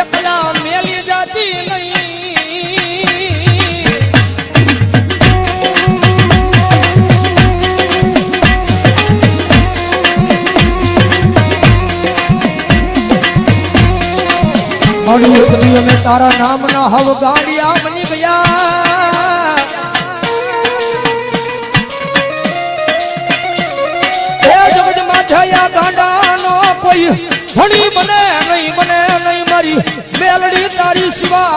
એકલા મેલી જાતી નહીં. અમે તારા નામના હવ ગાડિયા બની ગયા. એ જગત માથાયા ગાંડાનો કોઈ ધણી બને નહીં બને મારી મેલડી તારી સિવા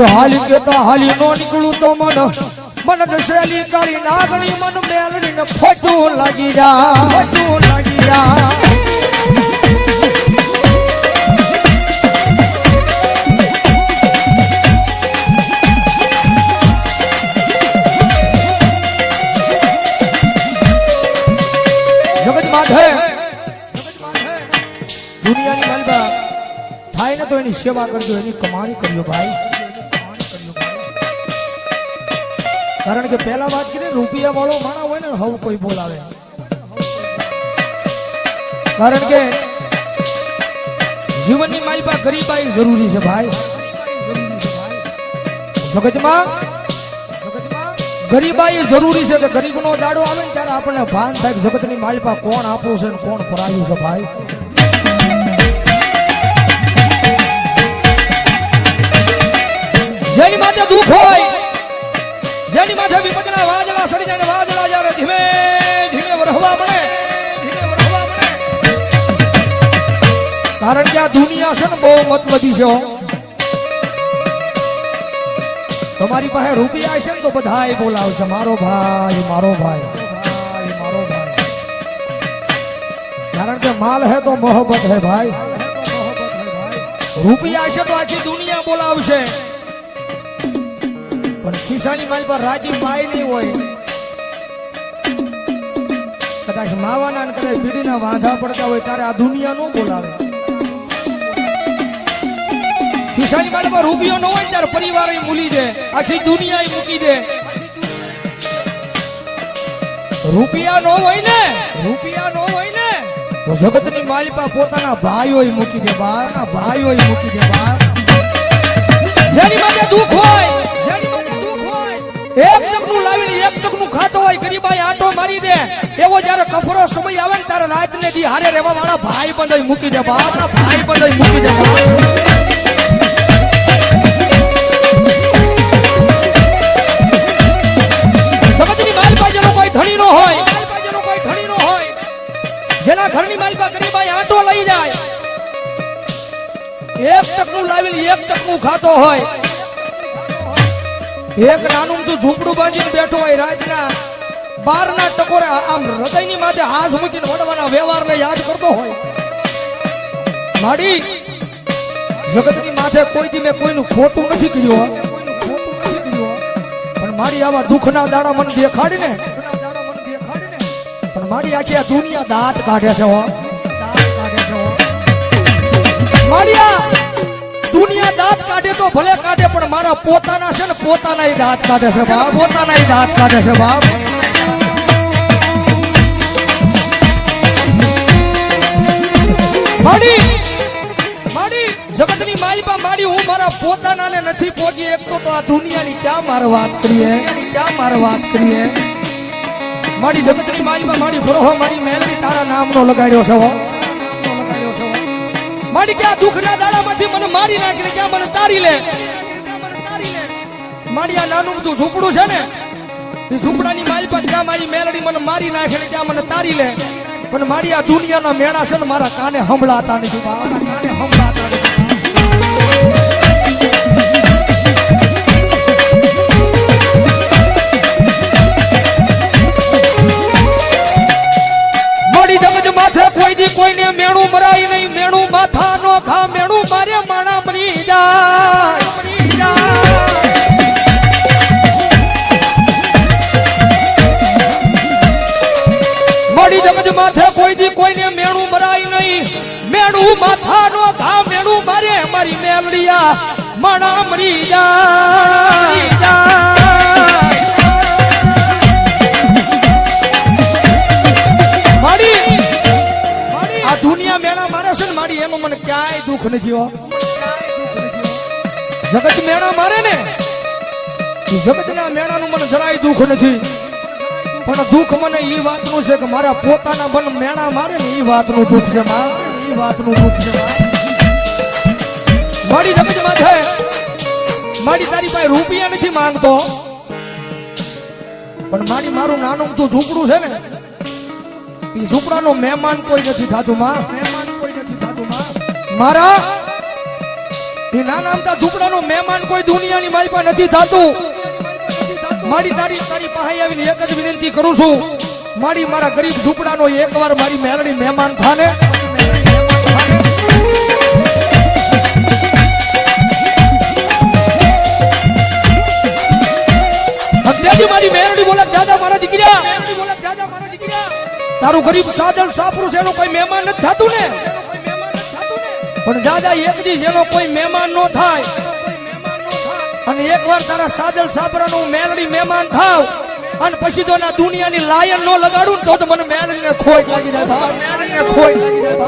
મારી એમની તો હાલી નો નીકળું તો મન. મન દસેલી કાળી નાગણી મન મેલડીને ફોટું લાગી જા. ફોટું લાગી જા. દુનિયાની માલબા થાય ને તો એની સેવા કરજો, એની કમાણી કરજો ભાઈ. કારણ કે પહેલા વાત કરી રૂપિયા વાળો માણા હોય ને, હવ કોઈ બોલાવે. કારણ કે જીવનની માલબા ગરીબાઈ જરૂરી છે ભાઈ. જગતમાં ગરીબાઈ જરૂરી છે કે ગરીબનો દાડો આવે ને ત્યારે આપણને ભાન થાય કે જગતની માલપા કોણ આપવું છે ને કોણ પરાયું છે ભાઈ. જેની માટે દુઃખ હોય જેની માથે વિપદના વાદળા સડી જાય ને વાદળા જ્યારે ધીમે ધીમે વરહવા મળે કારણ કે આ દુનિયા છે ને બહુ મતલબી છે તમારી પાસે રૂપિયા છે ને તો બધાય બોલાવશે મારો ભાઈ મારો ભાઈ, મારો ભાઈ. કારણ કે માલ હે તો મોહબત હે ભાઈ. રૂપિયા છે તો આખી દુનિયા બોલાવશે. પણ ખિસ્સાની માલ પર રાજી પાય નહીં હોય. કદાચ માવાના ને કદાચ બીડીના વાંધા પડતા હોય ત્યારે આ દુનિયા નો બોલાવે. ખિસ્સાની માલ પર રૂપિયો ન હોય ત્યારે પરિવાર મૂલી દે. આખી દુનિયા મૂકી દે. રૂપિયા નો હોય ને, રૂપિયા નો હોય ને, તો જગતની માલિપા પોતાના ભાઈઓ મૂકી દે બારના ભાઈઓ મૂકી દે હોય જેની માટે દુઃખ હોય એક ટકનું લાવીને એક ટકનું ખાતો હોય ગરીબાઈ આંટો મારી દે એવો જ્યારે કફરો સમય આવે ને ત્યારે રાત ને દી હારે રહેવા વાળા ભાઈ બંધ મૂકી દે ભાઈ બંધ મૂકી દે. જગતની માલિપા જેનો કોઈ ધણી નો હોય, જેના ઘરની માલિપા ગરીબાઈ આંટો લઈ જાય, એક ટકનું લાવીને એક ટકનું ખાતો હોય એક નાનું તું ઝૂંપડું બાંધીને બેઠો હોય રાજના બાર ના ટકોરે આમ હૃદયની માથે હાથ મૂકીને વડવાના વ્યવહારને યાદ કરતો હોય. માડી, જગતની માથે કોઈ દી મેં કોઈનું ખોટું નથી કર્યું પણ મારી આવા દુઃખના દાડા મને દેખાડીને, પણ મારી આખી આ દુનિયા દાંત કાઢે છે, હો. માળિયા દુનિયા દાંત કાઢે તો ભલે કાઢે, પણ મારા પોતાના છે ને પોતાના દાંત કાઢે છે બાપ. પોતાના દાંત કાઢે છે બાપ. માડી માડી, જગતની માલિપા માડી, હું મારા પોતાનાને નથી પહોંચી એક તો આ દુનિયાની ક્યાં મારે વાત કરીએ? ક્યાં મારે વાત કરીએ? મારી જગતની માલિકા મારી ભરોહો મારી મેલડી તારા નામનો લગાડ્યો છે મારી ક્યાં દુઃખના દાડામાંથી મને મારી નાખીને ક્યાં મને તારી લે મારી આ નાનું બધું ઝૂંપડું છે ને, એ ઝૂંપડાની પણ જ્યાં મારી મેલડી મને મારી નાખે ને ત્યાં મને તારી લે પણ મારી આ દુનિયાના મેળા છે ને મારા કાને સંભળાતા નથી. મારા કાને સંભળાતા નથી કોઈને મેણું મરાય નહીં માથા નો ખા મેણું મારે માણા મરી જાય. મળી જગજ માથે કોઈ દી કોઈને મેણું મરાય નહીં. મેણું માથા નો ખા મેણું મારે મારી મેલડિયા માણા મરી જાય. દુઃખ નથી હો જગત મેળા મારે ને. જગતના મેળાનું મને જરાય દુઃખ નથી. પણ દુઃખ મને એ વાતનું છે કે મારા પોતાના મન મેળા મારે ને એ વાતનું દુઃખ છે, મા. એ વાતનું દુઃખ છે મારી જગત માથે મારી તારી પાસે રૂપિયા નથી માંગતો. પણ મારી મારું નાનું તું ઝૂંપડું છે ને, ઈ ઝૂંપડાનો મહેમાન કોઈ નથી થતું, માં. મારા એ નાના અમથા ઝૂંપડાનો મહેમાન કોઈ દુનિયાની મારી પાસે નથી થતું. મારી તારી તારી પાસે આવીને એક જ વિનંતી કરું છું. મારી મારા ગરીબ ઝૂંપડાનો એકવાર મારી મેલડી મહેમાન થાને. મારી મેલડી બોલે, દાદા મારા દીકરા, તારું ગરીબ સાજલ સાપરું છે, એનું કોઈ મહેમાન નથી થતું ને? પણ દાદા, એક દી જેનો કોઈ મહેમાન નો થાય. અને એક વાર તારા સાદલ સાબરા નું મેલડી મહેમાન થાવ, અને પછી જો ના દુનિયાની લાયન નો લગાડું તો મને મેલડીને ખોઈ લાગી જાય. મેલડી ને ખોઈ લાગી જાય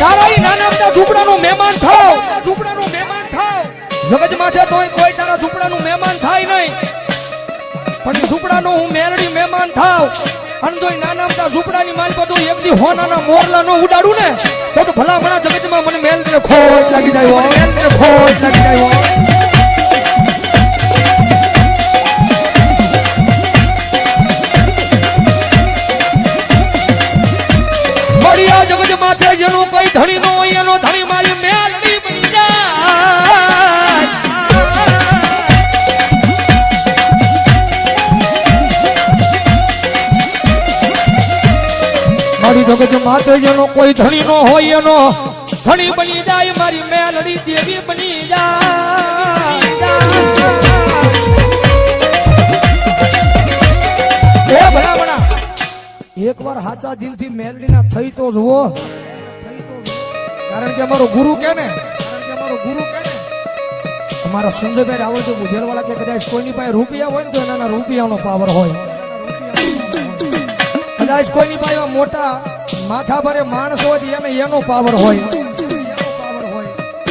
તારા નાના મોટા ઝૂંપડાનું મહેમાન થાવ ઝૂંપડાનું મહેમાન થાવ. જગત માથે તોય કોઈ અને જો નાના મોટા ઝૂંપડાની માલ પર એક દી હોનાના મોરલા નો ઉડાડું ને, તો ભલા ભલા જગતમાં મને મેલ ને ખોટ લાગી જાય મેલ ને ખોટ લાગી જગત માથે જેનો કોઈ ધણી નો હોય એનો. ધણી બની જાય, મારી મેલડી દેવી બની જાય. એ ભલામણા દિલથી મેલડી ના થઈ તો જુઓ. કારણ કે અમારો ગુરુ કે ને? અમારો ગુરુ કે ને અમારા સુંદરભાઈ રાવળ તો ગુજરવાળા કે કદાચ કોઈની પાસે રૂપિયા હોય ને તો એના રૂપિયાનો પાવર હોય. કદાચ કોઈની પાસે મોટા માથા ભરે માણસો જ એને એનો પાવર હોય.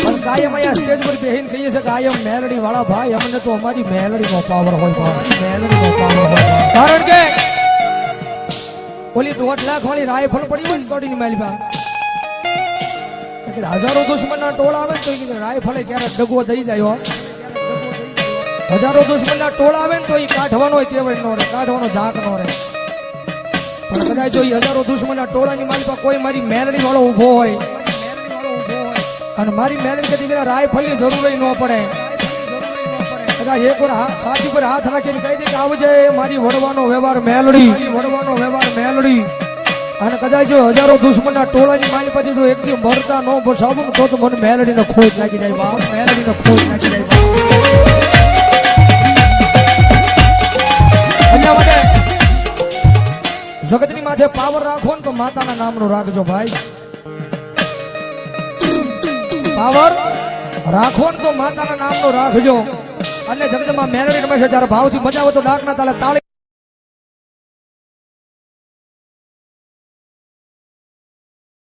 પણ કાયમ અહીંયા સ્ટેજ પર બેહીને કહીએ છે કે કાયમ મેલડી વાળા ભાઈ, અમને તો અમારી મેલડી નો પાવર હોય મેલડી નો પાવર હોય કારણ કે ઓલી દોઢ લાખ વાળી રાયફલ પડી હોય ને તોડીની માલી પાસે હજારો દુશ્મનના ટોળા આવે ને તો રાયફલે ક્યારેક ડગો થઈ જાય હજારો હજારો દુશ્મનના ટોળા આવે ને તો એ કાઢવાનો તેવડ નો રે કાઢવાનો ઝાક નો રહે. પણ કદાચ જો હજારો દુશ્મન ટોળાની મારી પાસે કોઈ મારી મેલડી વાળો ઊભો હોય, અને મારી મેલડી કદી દીકરા રાયફલની જરૂર ન પડે, કદાચ એક વાર છાતી પર હાથ રાખીને કહી દે કે આવજે, મારી વડવાનો વ્યવહાર મેલડી વડવાનો વ્યવહાર મેલડી. અને કદાચ જો હજારો દુશ્મનના ટોળાની મારી પછી જો એકથી મરતા ન બસાવું તો તો મને મેલડીનો ખોજ લાગી જાય, બાપ, મેલડીનો ખોજ લાગી જાય. એટલા માટે જગતની માથે પાવર રાખો ને તો માતાના નામનો રાખજો ભાઈ. પાવર રાખો ને તો માતાના નામનો રાખજો. અને જગતમાં મેળવી રમે છે ત્યારે ભાવથી બજાવો તો ડાકના તાલે તાળી